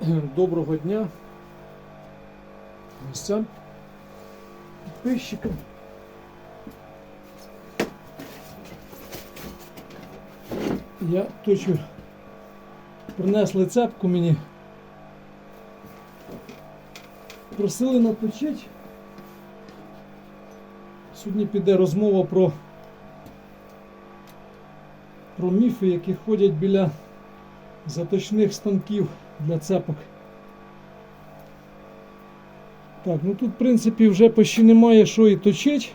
Доброго дня гостям, підписчикам. Я точу принесли цепку мені. Просили наточити. Сьогодні піде розмова про, про міфи, які ходять біля заточних станків для цепок. Так, ну тут в принципі вже почти немає що і точить.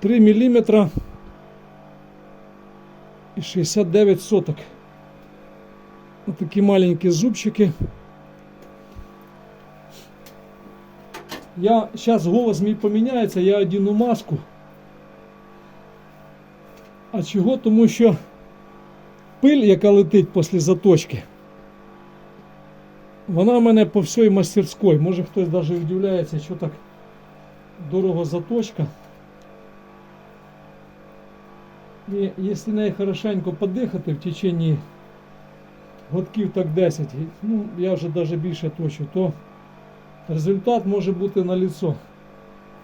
Три міліметра і 69 соток. Отакі маленькі зубчики. Я зараз голос мій поміняється, я одіну маску. А чого? Тому що пиль, яка летить після заточки, вона в мене по всій мастерській. Може хтось навіть удивляється, що так дорого заточка. І якщо нею хорошенько подихати в течение годків так 10, ну я вже навіть більше точу, то результат може бути на лицо.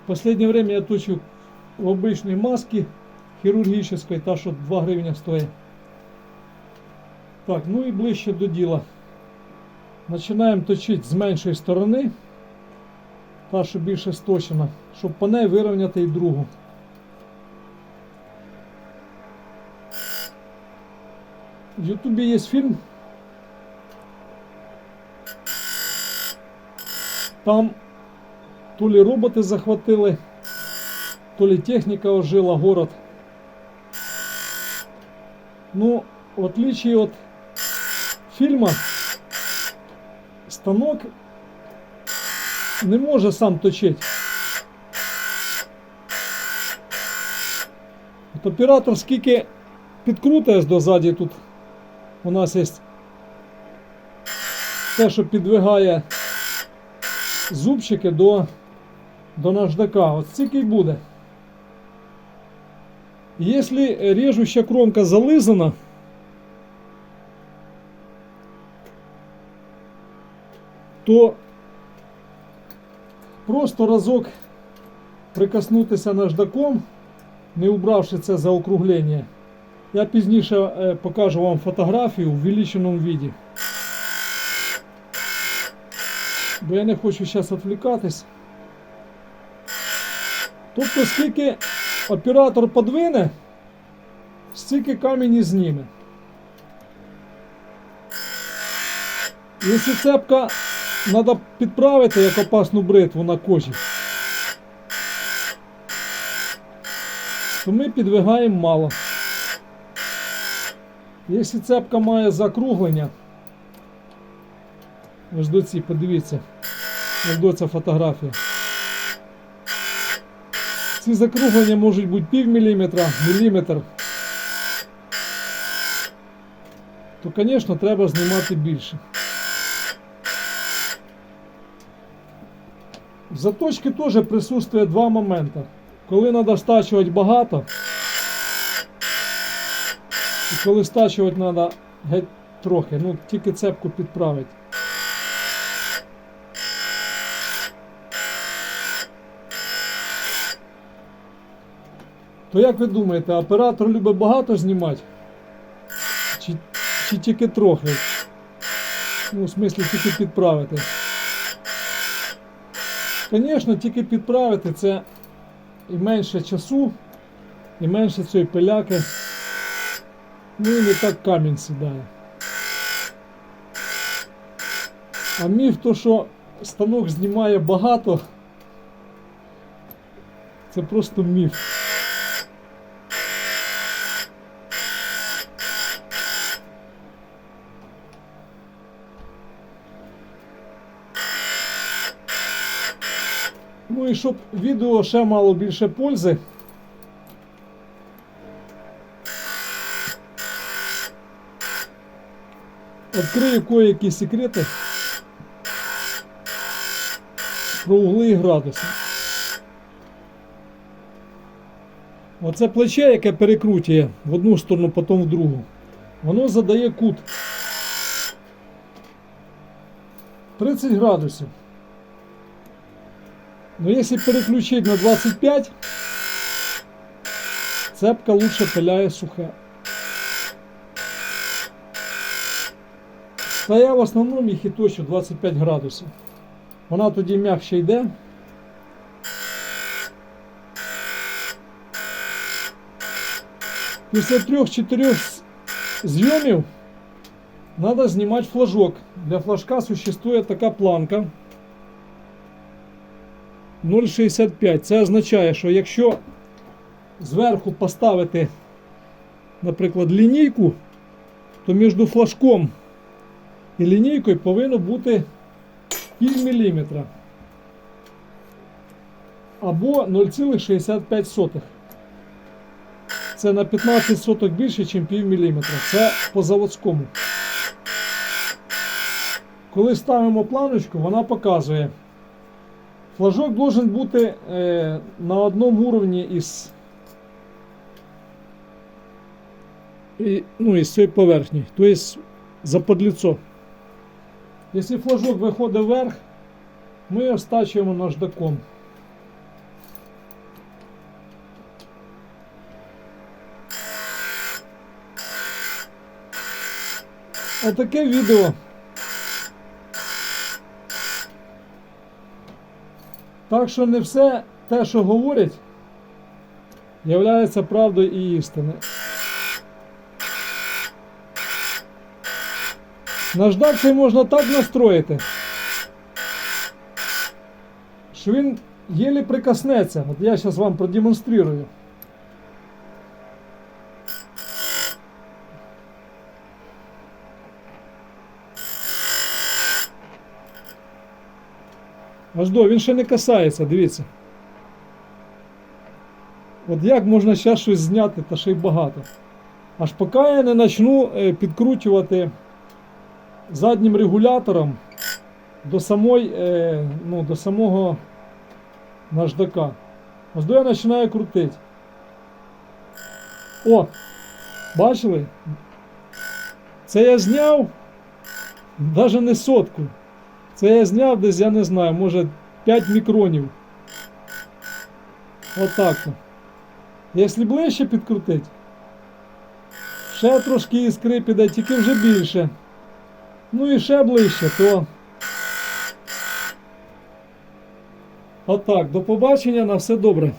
В останнє время я точу в обичній масці хірургічної, та що 2 гривня стоїть. Так, ну і ближче до діла. Починаємо точити з меншої сторони, та що більше сточена, щоб по неї вирівняти і другу. В Ютубі є фільм. Там то ли роботи захватили, то ли техніка ожила город. Ну, в отличие от фильма, станок не може сам точити. От оператор скільки підкрутає дозаді тут у нас є те, що підвигає зубчики до, до наждака. От стільки й буде. Если режущая кромка зализана, то просто разок прикоснутися наждаком, не убравши це заокруглення. Я пізніше е, покажу вам фотографію в увеличеному віді. Бо я не хочу зараз відвлікатись. Тобто, скільки оператор подвине, стільки камінь зніме. Якщо цепка треба підправити як опасну бритву на кожі, то ми підвигаємо мало. Якщо цепка має закруглення, ось до ці, подивіться, ось до ця фотографія. Ці закруглення можуть бути пів міліметра, міліметр. То, звісно, треба знімати більше. В заточці теж присутствує два моменти. Коли треба стачувати багато, і коли стачувати треба геть трохи, ну тільки цепку підправити. То як ви думаєте, оператор любить багато знімати? Чи, чи тільки трохи? Ну, в смислі, тільки підправити. Звісно, тільки підправити це і менше часу, і менше цієї пиляки. Ну і не так камінь сідає. А міф то, що станок знімає багато, це просто міф. Ну і щоб відео ще мало більше пользи. Відкрию кое-які секрети про угли і градуси. Оце плече, яке перекрутює в одну сторону, потім в другу. воно задає кут 30 градусів. Но якщо переключити на 25, цепка лучше пиляє сухе. Та я в основному їх і точу 25 градусів. Вона тоді м'якше йде. Після трьох-чотирьох з- зйомів треба знімати флажок. Для флажка существує така планка 0,65. Це означає, що якщо зверху поставити, наприклад, лінійку, то між флажком і лінійкою повинно бути пів міліметра або 0,65. Це на 15 соток більше, ніж пів міліметра. Це по заводському. Коли ставимо планочку, вона показує. Флажок должен бути е, на одному уровні із, і, ну, із цієї поверхні, тобто за подліцо. Якщо флажок виходить вверх, ми його стачуємо наждаком. Отаке відео. Так що не все те, що говорять, являється правдою і істиною. Наждак можна так настроїти, що він єлі прикоснеться. От я зараз вам продемонструю. Аж до, він ще не касається, дивіться. От як можна зараз щось зняти, та ще й багато. Аж поки я не почну е, підкручувати заднім регулятором до самої, е, ну, до самого наждака. Ось до я починаю крутити. О! Бачили? Це я зняв навіть не сотку. Це я зняв десь, я не знаю, може 5 мікронів. Отак. то. Якщо ближче підкрутити, ще трошки іскри піде, тільки вже більше. Ну і ще ближче, то. Отак, до побачення, на все добре.